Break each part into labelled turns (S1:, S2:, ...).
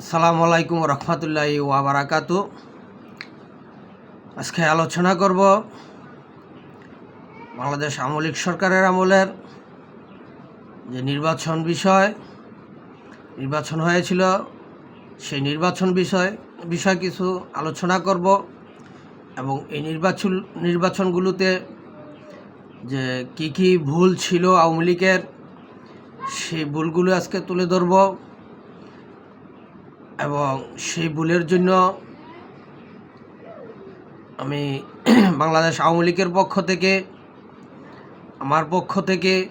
S1: আসসালামু আলাইকুম রহমতুল্লাহ ওয়াবারাকাত আজকে আলোচনা করব বাংলাদেশ আমলিক সরকারের আমলের যে নির্বাচন বিষয়। নির্বাচন হয়েছিল, সেই নির্বাচন বিষয় বিষয় কিছু আলোচনা করব এবং এই নির্বাচন, নির্বাচনগুলোতে যে কি কি ভুল ছিল আওয়ামী লীগের, সেই ভুলগুলো আজকে তুলে ধরবো। এবং সেই ভুলের জন্য আমি বাংলাদেশ আওয়ামী লীগের পক্ষ থেকে, আমার পক্ষ থেকে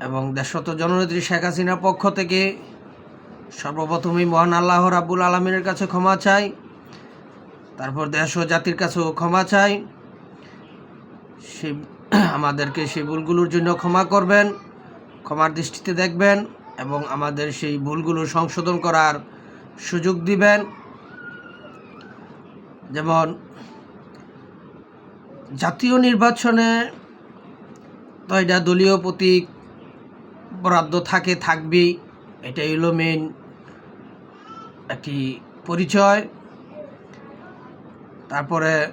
S1: এবং দেশত জননেত্রী শেখ হাসিনার পক্ষ থেকে সর্বপ্রথমেই মহান আল্লাহ রাব্বুল আলমিনের কাছে ক্ষমা চাই, তারপর দেশ ও জাতির কাছেও ক্ষমা চাই। সে আমাদেরকে সেই ভুলগুলোর জন্য ক্ষমা করবেন, ক্ষমার দৃষ্টিতে দেখবেন। এবং আমাদের সেই ভুলগুলো সংশোধন করার সুযোগ দিবেন। যেমন, জাতীয় নির্বাচনে তো এটা দলীয় প্রতীক বরাদ্দ থাকে, থাকবেই। এটা হলো মেন একটি পরিচয়। তারপরে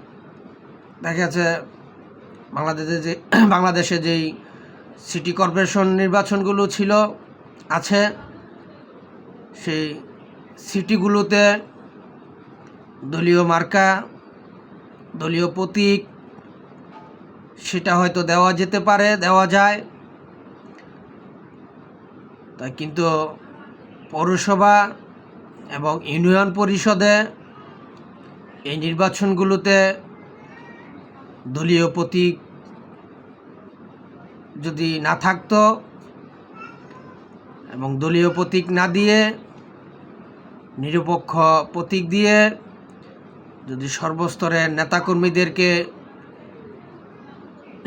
S1: দেখা যাচ্ছে বাংলাদেশে যে, বাংলাদেশে যেই সিটি কর্পোরেশন নির্বাচনগুলো ছিল আছে সেই সিটিগুলোতে দলীয় মার্কা, দলীয় প্রতীক, সেটা হয়তো দেওয়া যেতে পারে, দেওয়া যায়। তাই কিন্তু পৌরসভা এবং ইউনিয়ন পরিষদে এই নির্বাচনগুলোতে দলীয় প্রতীক যদি না থাকতো এবং দলীয় প্রতীক না দিয়ে, নিরপেক্ষ প্রতীক দিয়ে যদি সর্বস্তরের নেতাকর্মীদেরকে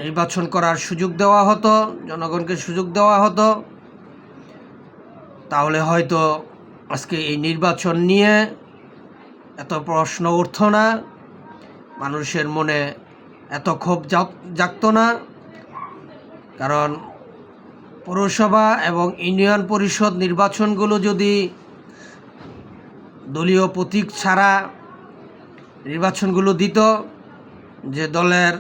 S1: নির্বাচন করার সুযোগ দেওয়া হতো, জনগণকে সুযোগ দেওয়া হতো, তাহলে হয়তো আজকে এই নির্বাচন নিয়ে এত প্রশ্ন উঠত না, মানুষের মনে এত ক্ষোভ জাগত না। কারণ পৌরসভা এবং ইউনিয়ন পরিষদ নির্বাচনগুলো যদি দলীয় প্রতীক ছাড়া নির্বাচনগুলো দিত, যে দলের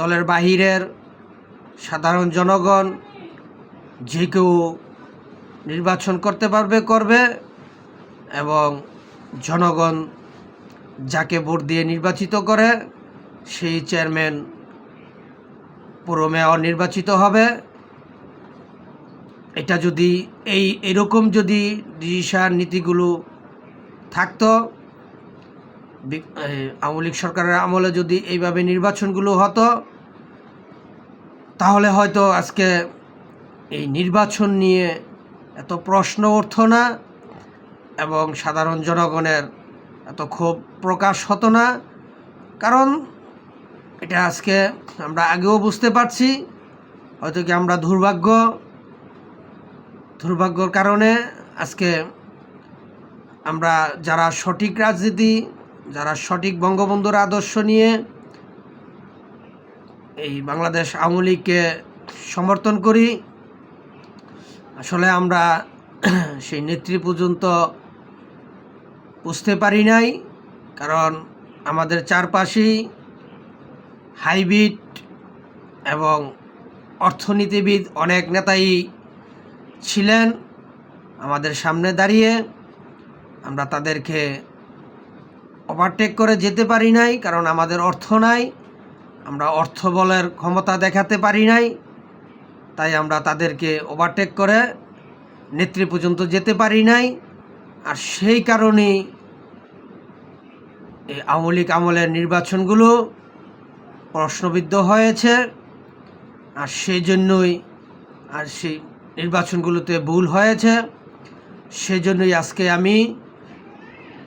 S1: দলের বাহিরের সাধারণ জনগণ যে কেউ নির্বাচন করতে পারবে, করবে এবং জনগণ যাকে ভোট দিয়ে নির্বাচিত করে, সেই চেয়ারম্যান পুরো মেয়র নির্বাচিত হবে। এটা যদি এই এরকম যদি ডিসিশন নীতিগুলো থাকতো আওয়ামী লীগ সরকারের আমলে যদি এইভাবে নির্বাচনগুলো হতো, তাহলে হয়তো আজকে এই নির্বাচন নিয়ে এত প্রশ্ন উঠত না এবং সাধারণ জনগণের এত ক্ষোভ প্রকাশ হতো না। কারণ এটা আজকে আমরা আগেও বুঝতে পারছি, হয়তো কি আমরা দুর্ভাগ্য দুর্ভাগ্যর কারণে আজকে আমরা যারা সঠিক রাজনীতি, যারা সঠিক বঙ্গবন্ধুর আদর্শ নিয়ে এই বাংলাদেশ আওয়ামী লীগকে সমর্থন করি, আসলে আমরা সেই নেত্রী পর্যন্ত বুঝতে পারি নাই, কারণ আমাদের চারপাশেই হাইব্রিড এবং অর্থনীতিবিদ অনেক নেতাই ছিলেন আমাদের সামনে দাঁড়িয়ে। আমরা তাদেরকে ওভারটেক করে যেতে পারি নাই, কারণ আমাদের অর্থ নাই। আমরা অর্থ বলের ক্ষমতা দেখাতে পারি নাই। তাই আমরা তাদেরকে ওভারটেক করে নেত্রী পর্যন্ত যেতে পারি নাই। আর সেই কারণেই এই আওয়ামী লীগ আমলের নির্বাচনগুলো প্রশ্নবিদ্ধ হয়েছে। আর সেই জন্যই আর সেই নির্বাচনগুলোতে ভুল হয়েছে। সেজন্যই আজকে আমি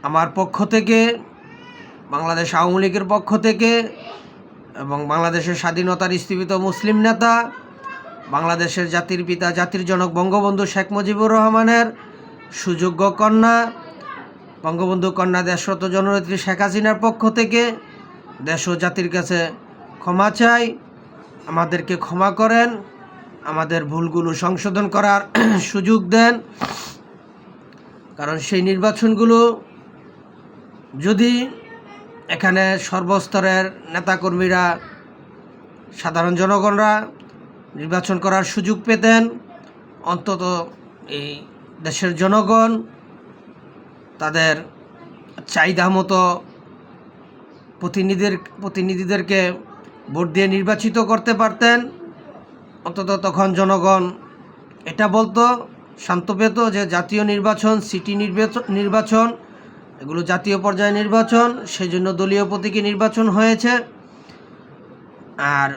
S1: আমার পক্ষ থেকে, বাংলাদেশ আওয়ামী লীগের পক্ষ থেকে এবং বাংলাদেশের স্বাধীনতার স্থীপিত মুসলিম নেতা, বাংলাদেশের জাতির পিতা, জাতির জনক বঙ্গবন্ধু শেখ মুজিবুর রহমানের সুযোগ্য কন্যা, বঙ্গবন্ধু কন্যা দেশরত জননেত্রী শেখ হাসিনার পক্ষ থেকে দেশ ও জাতির কাছে ক্ষমা চাই, আমাদেরকে ক্ষমা করেন। আমাদের ভুলগুলো সংশোধন করার সুযোগ দেন। কারণ সেই নির্বাচনগুলো যদি এখানে সর্বস্তরের নেতাকর্মীরা, সাধারণ জনগণরা নির্বাচন করার সুযোগ পেতেন, অন্তত এই দেশের জনগণ তাদের চাহিদা মতো প্রতিনিধিদের প্রতিনিধিদেরকে ভোট দিয়ে নির্বাচিত করতে পারতেন। অন্তত তখন জনগণ এটা বলতো, শান্ত পেত যে জাতীয় নির্বাচন, সিটি নির্বাচন, এগুলো জাতীয় পর্যায়ে নির্বাচন সেই জন্য দলীয় প্রতীকী নির্বাচন হয়েছে। আর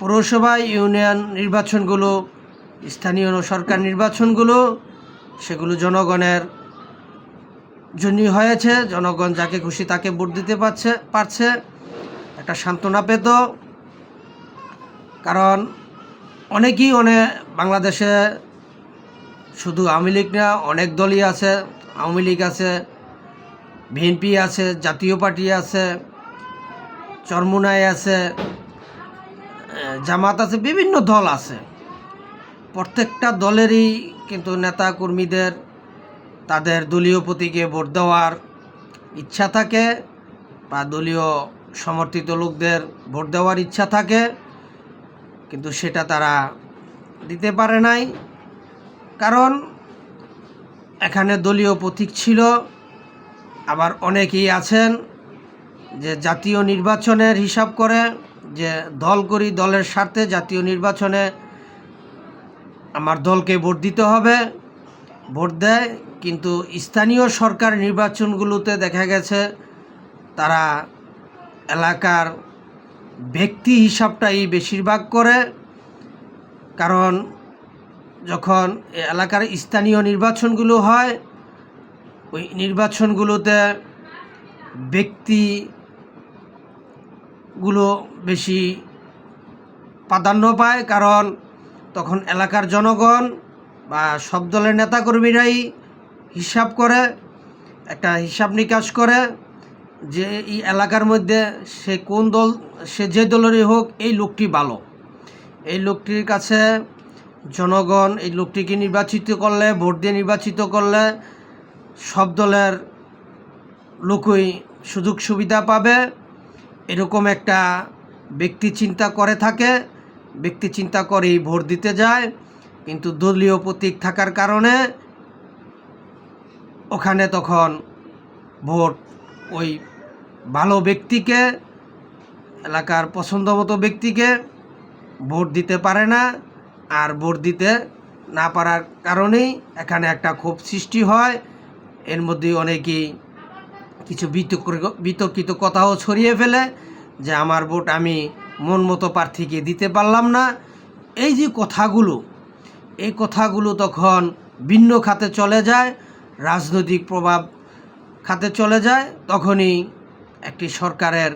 S1: পৌরসভা, ইউনিয়ন নির্বাচনগুলো, স্থানীয় সরকার নির্বাচনগুলো, সেগুলো জনগণের জন্যই হয়েছে। জনগণ যাকে খুশি তাকে ভোট দিতে পারছে পারছে। একটা সান্ত্বনা পেত। কারণ অনেকেই অনেক বাংলাদেশে শুধু আওয়ামী লীগ না, অনেক দলই আছে। আওয়ামী লীগ আছে, বিএনপি আছে, জাতীয় পার্টি আছে, চরমুনাই আছে জামাত আছে, বিভিন্ন দল আছে। প্রত্যেকটা দলেরই কিন্তু নেতা কর্মীদের তাদের দলীয় প্রতীকে ভোট দেওয়ার ইচ্ছা থাকে বা দলীয় সমর্থিত লোকদের ভোট দেওয়ার ইচ্ছা থাকে। কিন্তু সেটা তারা দিতে পারে নাই। কারণ এখানে দলীয় প্রতীক ছিল, আবার অনেকেই আছেন যে জাতীয় নির্বাচনের হিসাব করে, যে দল করি দলের স্বার্থে জাতীয় নির্বাচনে আমার দলকে ভোট দিতে হবে, ভোট দেয়। কিন্তু স্থানীয় সরকার নির্বাচনগুলোতে দেখা গেছে, তারা এলাকার ব্যক্তি হিসাবটাই বেশিরভাগ করে, কারণ যখন এলাকার স্থানীয় নির্বাচনগুলো হয়, ওই নির্বাচনগুলোতে ব্যক্তিগুলো বেশি প্রাধান্য পায়, কারণ তখন এলাকার জনগণ বা সব দলের নেতাকর্মীরাই হিসাব করে, একটা হিসাব নিকাশ করে। যে এই এলাকার মধ্যে সে কোন দল, সে যে দলেরই হোক, এই লোকটি ভালো। এই লোকটির কাছে জনগণ এই লোকটিকে নির্বাচিত করলে, ভোট দিয়ে নির্বাচিত করলে সব দলের লোকই সুযোগ সুবিধা পাবে। এরকম একটা ব্যক্তি চিন্তা করে থাকে, ব্যক্তি চিন্তা করেই ভোট দিতে যায়। কিন্তু দলীয় প্রতীক থাকার কারণে ওখানে তখন ভোট ওই ভালো ব্যক্তিকে, এলাকার পছন্দ মতো ব্যক্তিকে ভোট দিতে পারে না আর ভোট দিতে না পারার কারণেই এখানে একটা ক্ষোভ সৃষ্টি হয়। এর মধ্যে অনেকেই কিছু বিতর্ক- বিতর্কিত কথাও ছড়িয়ে ফেলে যে আমার ভোট আমি মন মতো প্রার্থীকে দিতে পারলাম না। এই যে কথাগুলো, এই কথাগুলো তখন ভিন্ন খাতে চলে যায়। রাজনৈতিক প্রভাব খাতে চলে যায়, তখনই একটি সরকারের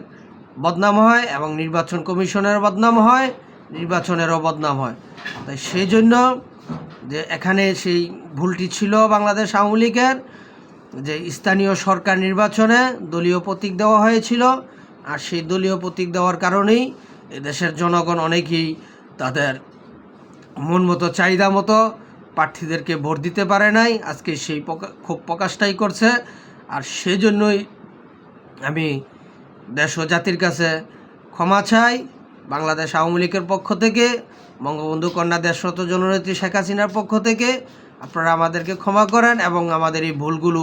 S1: বদনাম হয় এবং নির্বাচন কমিশনের বদনাম হয়, নির্বাচনেরও বদনাম হয়। তাই সেই জন্য যে এখানে সেই ভুলটি ছিল বাংলাদেশ আওয়ামী লীগের, যে স্থানীয় সরকার নির্বাচনে দলীয় প্রতীক দেওয়া হয়েছিল, আর সেই দলীয় প্রতীক দেওয়ার কারণেই দেশের জনগণ অনেকেই তাদের মন মতো, চাহিদা মতো প্রার্থীদেরকে ভোট দিতে পারে নাই। আজকে সেই ক্ষোভ প্রকাশটাই করছে। আর সেজন্যই আমি দেশ ও জাতির কাছে ক্ষমা চাই, বাংলাদেশ আওয়ামী লীগের পক্ষ থেকে, বঙ্গবন্ধু কন্যা দেশরত জননেত্রী শেখ হাসিনার পক্ষ থেকে আপনারা আমাদেরকে ক্ষমা করেন এবং আমাদের এই ভুলগুলো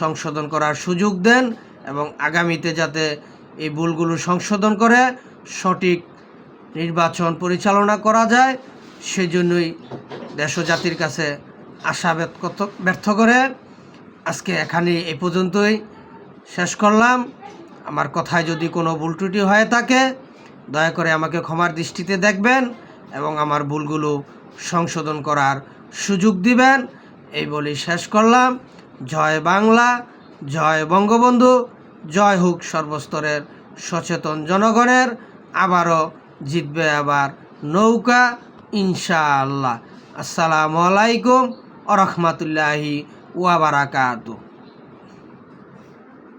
S1: সংশোধন করার সুযোগ দেন এবং আগামীতে যাতে এই ভুলগুলো সংশোধন করে, সঠিক নির্বাচন পরিচালনা করা যায়, সেজন্যই দেশ জাতির কাছে আশা ব্যর্থ করে। আজকে এখানে এ পর্যন্তই। শেষ করলাম। আমার কথায় যদি কোনো ভুল ত্রুটি হয়ে থাকে, দয়া করে আমাকে ক্ষমার দৃষ্টিতে দেখবেন এবং আমার ভুলগুলো সংশোধন করার সুযোগ দিবেন। এই বলেই শেষ করলাম। জয় বাংলা, জয় বঙ্গবন্ধু, জয় হোক সর্বস্তরের সচেতন জনগণের। আবারও জিতবে আবার নৌকা, ইনশাআল্লাহ। আসসালামু আলাইকুম আ রহমতুল্লাহি ওয়াবারাকাতু